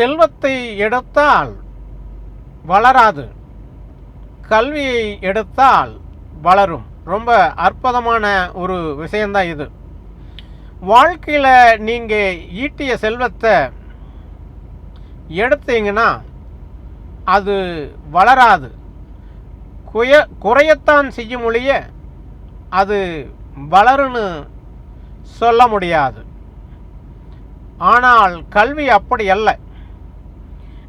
செல்வத்தை எடுத்தால் வளராது. கல்வியை எடுத்தால் வளரும். ரொம்ப அற்புதமான ஒரு விஷயந்தான் இது. வாழ்க்கையில் நீங்கள் ஈட்டிய செல்வத்தை எடுத்தீங்கன்னா அது வளராது. குய குறையத்தான் செய்யும் ஒழிய அது வளருன்னு சொல்ல முடியாது. ஆனால் கல்வி அப்படி அல்ல.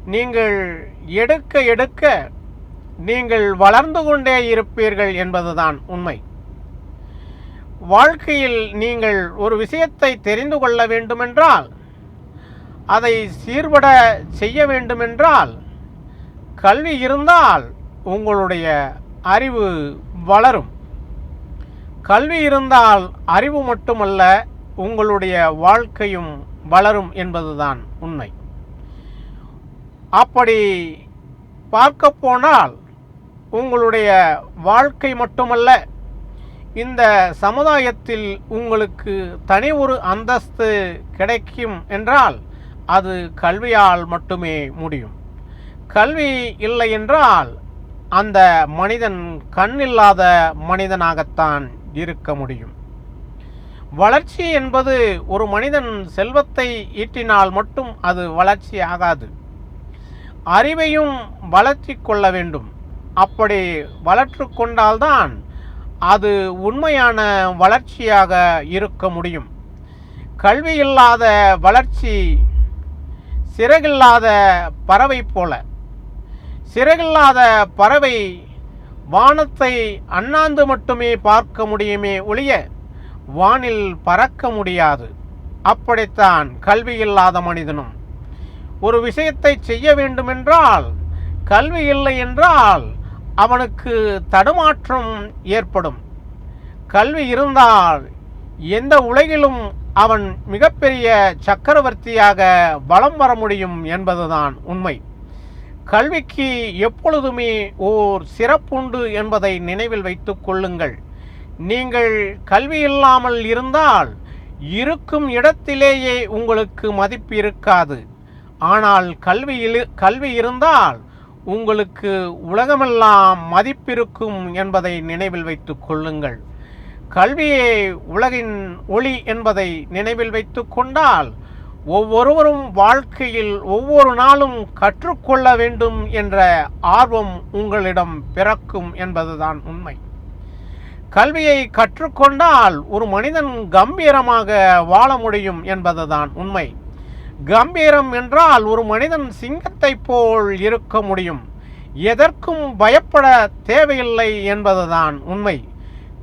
நீங்கள் எடுக்க எடுக்க நீங்கள் வளர்ந்து கொண்டே இருப்பீர்கள் என்பதுதான் உண்மை. வாழ்க்கையில் நீங்கள் ஒரு விஷயத்தை தெரிந்து கொள்ள வேண்டுமென்றால் அதை சீர்பட செய்ய வேண்டுமென்றால் கல்வி இருந்தால் உங்களுடைய அறிவு வளரும். கல்வி இருந்தால் அறிவு மட்டுமல்ல உங்களுடைய வாழ்க்கையும் வளரும் என்பதுதான் உண்மை. அப்படி பார்க்க போனால் உங்களுடைய வாழ்க்கை மட்டுமல்ல இந்த சமுதாயத்தில் உங்களுக்கு தனி ஒரு அந்தஸ்து கிடைக்கும் என்றால் அது கல்வியால் மட்டுமே முடியும். கல்வி இல்லை என்றால் அந்த மனிதன் கண்ணில்லாத மனிதனாகத்தான் இருக்க முடியும். வளர்ச்சி என்பது ஒரு மனிதன் செல்வத்தை ஈட்டினால் மட்டும் அது வளர்ச்சி ஆகாது. அறிவையும் வளர்த்தி கொள்ள வேண்டும். அப்படி வளர்த்து கொண்டால்தான் அது உண்மையான வளர்ச்சியாக இருக்க முடியும். கல்வி இல்லாத வளர்ச்சி சிறகில்லாத பறவை போல. சிறகில்லாத பறவை வானத்தை அண்ணாந்து மட்டுமே பார்க்க முடியுமே ஒழிய வானில் பறக்க முடியாது. அப்படித்தான் கல்வி இல்லாத மனிதனும் ஒரு விஷயத்தை செய்ய வேண்டுமென்றால் கல்வி இல்லை என்றால் அவனுக்கு தடுமாற்றம் ஏற்படும். கல்வி இருந்தால் எந்த உலகிலும் அவன் மிகப்பெரிய சக்கரவர்த்தியாக வலம் வர முடியும் என்பதுதான் உண்மை. கல்விக்கு எப்பொழுதுமே ஓர் சிறப்புண்டு என்பதை நினைவில் வைத்துக் கொள்ளுங்கள். நீங்கள் கல்வி இல்லாமல் இருந்தால் இருக்கும் இடத்திலேயே உங்களுக்கு மதிப்பு இருக்காது. ஆனால் கல்வியில் கல்வி இருந்தால் உங்களுக்கு உலகமெல்லாம் மதிப்பிருக்கும் என்பதை நினைவில் வைத்து கொள்ளுங்கள். கல்வியே உலகின் ஒளி என்பதை நினைவில் வைத்து கொண்டால் ஒவ்வொருவரும் வாழ்க்கையில் ஒவ்வொரு நாளும் கற்றுக்கொள்ள வேண்டும் என்ற ஆர்வம் உங்களிடம் பிறக்கும் என்பதுதான் உண்மை. கல்வியை கற்றுக்கொண்டால் ஒரு மனிதன் கம்பீரமாக வாழ முடியும் என்பதுதான் உண்மை. கம்பீரம் என்றால் ஒரு மனிதன் சிங்கத்தை போல் இருக்க முடியும். எதற்கும் பயப்பட தேவையில்லை என்பதுதான் உண்மை.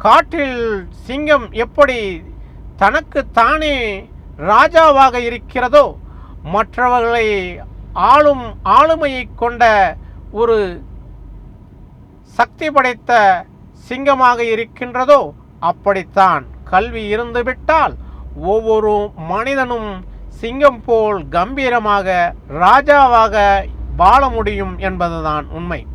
காட்டில் சிங்கம் எப்படி தனக்கு தானே ராஜாவாக இருக்கிறதோ மற்றவர்களை ஆளும் ஆளுமையை கொண்ட ஒரு சக்தி படைத்த சிங்கமாக இருக்கின்றதோ அப்படித்தான். கல்வி இருந்துவிட்டால் ஒவ்வொரு மனிதனும் சிங்கம் போல் கம்பீரமாக ராஜாவாக வாழ முடியும் என்பதுதான் உண்மை.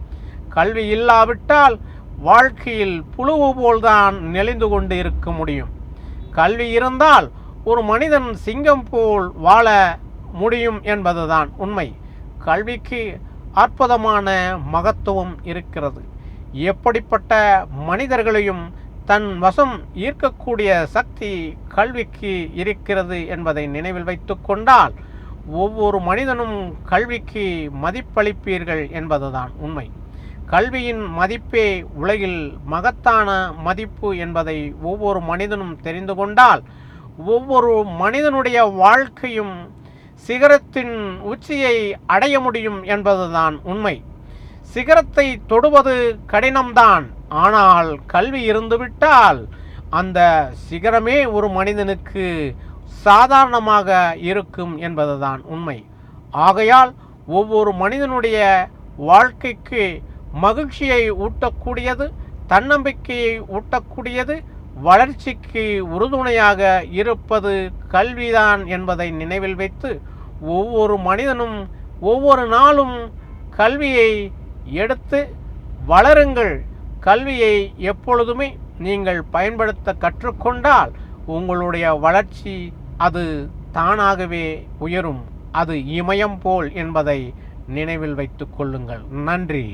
கல்வி இல்லாவிட்டால் வாழ்க்கையில் புழுவு போல்தான் நெளிந்து கொண்டு இருக்க முடியும். கல்வி இருந்தால் ஒரு மனிதன் சிங்கம் போல் வாழ முடியும் என்பதுதான் உண்மை. கல்விக்கு அற்புதமான மகத்துவம் இருக்கிறது. எப்படிப்பட்ட மனிதர்களையும் தன் வசம் ஈர்க்கக்கூடிய சக்தி கல்விக்கு இருக்கிறது என்பதை நினைவில் வைத்து கொண்டால் ஒவ்வொரு மனிதனும் கல்விக்கு மதிப்பளிப்பீர்கள் என்பதுதான் உண்மை. கல்வியின் மதிப்பே உலகில் மகத்தான மதிப்பு என்பதை ஒவ்வொரு மனிதனும் தெரிந்து கொண்டால் ஒவ்வொரு மனிதனுடைய வாழ்க்கையும் சிகரத்தின் உச்சியை அடைய முடியும் என்பதுதான் உண்மை. சிகரத்தை தொடுவது கடினம்தான். ஆனால் கல்வி இருந்துவிட்டால் அந்த சிகரமே ஒரு மனிதனுக்கு சாதாரணமாக இருக்கும் என்பதுதான் உண்மை. ஆகையால் ஒவ்வொரு மனிதனுடைய வாழ்க்கைக்கு மகிழ்ச்சியை ஊட்டக்கூடியது தன்னம்பிக்கையை ஊட்டக்கூடியது வளர்ச்சிக்கு உறுதுணையாக இருப்பது கல்விதான் என்பதை நினைவில் வைத்து ஒவ்வொரு மனிதனும் ஒவ்வொரு நாளும் கல்வியை எடுத்து வளருங்கள் கல்வியை எப்பொழுதுமே நீங்கள் பயன்படுத்த கற்றுக்கொண்டால் உங்களுடைய வளர்ச்சி அது தானாகவே உயரும். அது இமயம் போல் என்பதை நினைவில் வைத்துக் கொள்ளுங்கள். நன்றி.